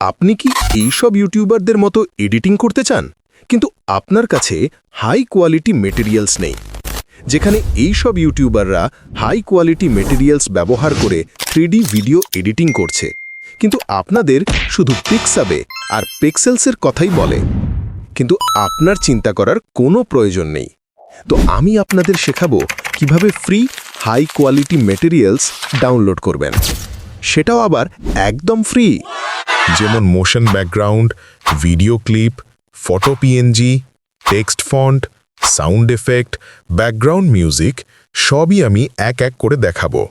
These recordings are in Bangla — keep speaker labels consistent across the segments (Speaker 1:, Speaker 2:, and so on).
Speaker 1: আপনি কি এইসব ইউটিউবারদের মতো এডিটিং করতে চান? কিন্তু আপনার কাছে হাই কোয়ালিটি মেটেরিয়ালস নেই। যেখানে এইসব ইউটিউবাররা হাই কোয়ালিটি মেটেরিয়ালস ব্যবহার করে থ্রিডি ভিডিও এডিটিং করছে। কিন্তু আপনাদের শুধু পিক্সাবে আর পিক্সেলসের কথাই বলে। কিন্তু আপনার চিন্তা করার কোনো প্রয়োজন নেই। তো আমি আপনাদের শেখাবো কীভাবে free high quality materials download করবেন। সেটাও আবার একদম ফ্রি।
Speaker 2: যেমন motion background video clip photo PNG text font sound effect background music সবই আমি এক এক করে দেখাবো।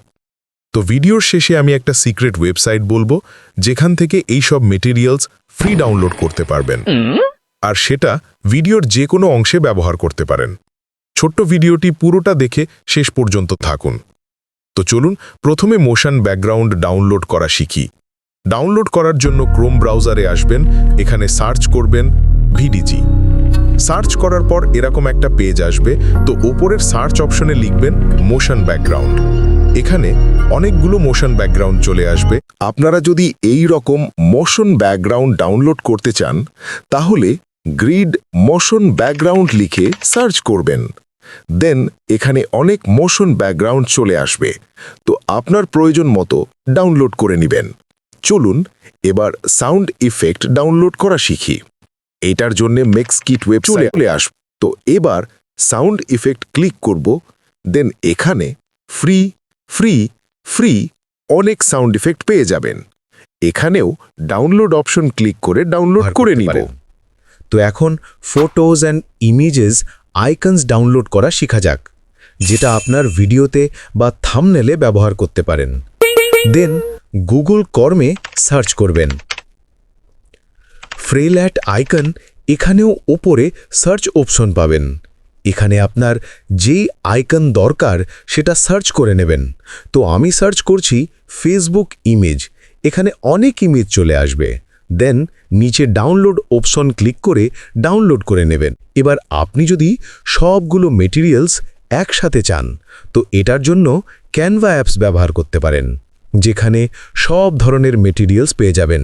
Speaker 2: তো ভিডিওর শেষে আমি একটা সিক্রেট ওয়েবসাইট বলব, যেখান থেকে এই সব মেটেরিয়ালস ফ্রি ডাউনলোড করতে পারবেন। আর সেটা ভিডিওর যে কোনো অংশে ব্যবহার করতে পারেন। ছোট্ট ভিডিওটি পুরোটা দেখে শেষ পর্যন্ত থাকুন। তো চলুন, প্রথমে মোশন ব্যাকগ্রাউন্ড ডাউনলোড করা শিখি। ডাউনলোড করার জন্য ক্রোম ব্রাউজারে আসবেন, এখানে সার্চ করবেন ভিডিজি। সার্চ করার পর এরকম একটা পেজ আসবে, তো ওপরের সার্চ অপশনে লিখবেন মোশন ব্যাকগ্রাউন্ড। এখানে অনেকগুলো মোশন ব্যাকগ্রাউন্ড চলে আসবে। আপনারা যদি এই রকম মোশন ব্যাকগ্রাউন্ড ডাউনলোড করতে চান, তাহলে গ্রিড মোশন ব্যাকগ্রাউন্ড লিখে সার্চ করবেন। দেন এখানে অনেক মোশন ব্যাকগ্রাউন্ড চলে আসবে, তো আপনার প্রয়োজন মতো ডাউনলোড করে নেবেন। চলুন এবার সাউন্ড ইফেক্ট ডাউনলোড করা শিখি। এটার জন্য মেক্স কিট ওয়েব চলে চলে আস তো এবার সাউন্ড ইফেক্ট ক্লিক করব দেন এখানে ফ্রি ফ্রি ফ্রি অনেক সাউন্ড ইফেক্ট পেয়ে যাবেন। এখানেও ডাউনলোড অপশন ক্লিক করে ডাউনলোড করে নিব।
Speaker 3: তো এখন photos and images icons download করা শেখা যাক যেটা আপনার ভিডিওতে বা থামনেলে ব্যবহার করতে পারেন। দেন গুগল কর্মে সার্চ করবেন। ফ্রেল্যাট আইকন এখানেও ওপরে সার্চ অপশন পাবেন। এখানে আপনার যেই আইকন দরকার সেটা সার্চ করে নেবেন। তো আমি সার্চ করছি ফেসবুক ইমেজ এখানে অনেক ইমেজ চলে আসবে। দেন নিচে ডাউনলোড অপশন ক্লিক করে ডাউনলোড করে নেবেন। এবার আপনি যদি সবগুলো মেটেরিয়ালস একসাথে চান, তো এটার জন্য ক্যানভা অ্যাপস ব্যবহার করতে পারেন। যেখানে সব ধরনের মেটেরিয়ালস পেয়ে যাবেন।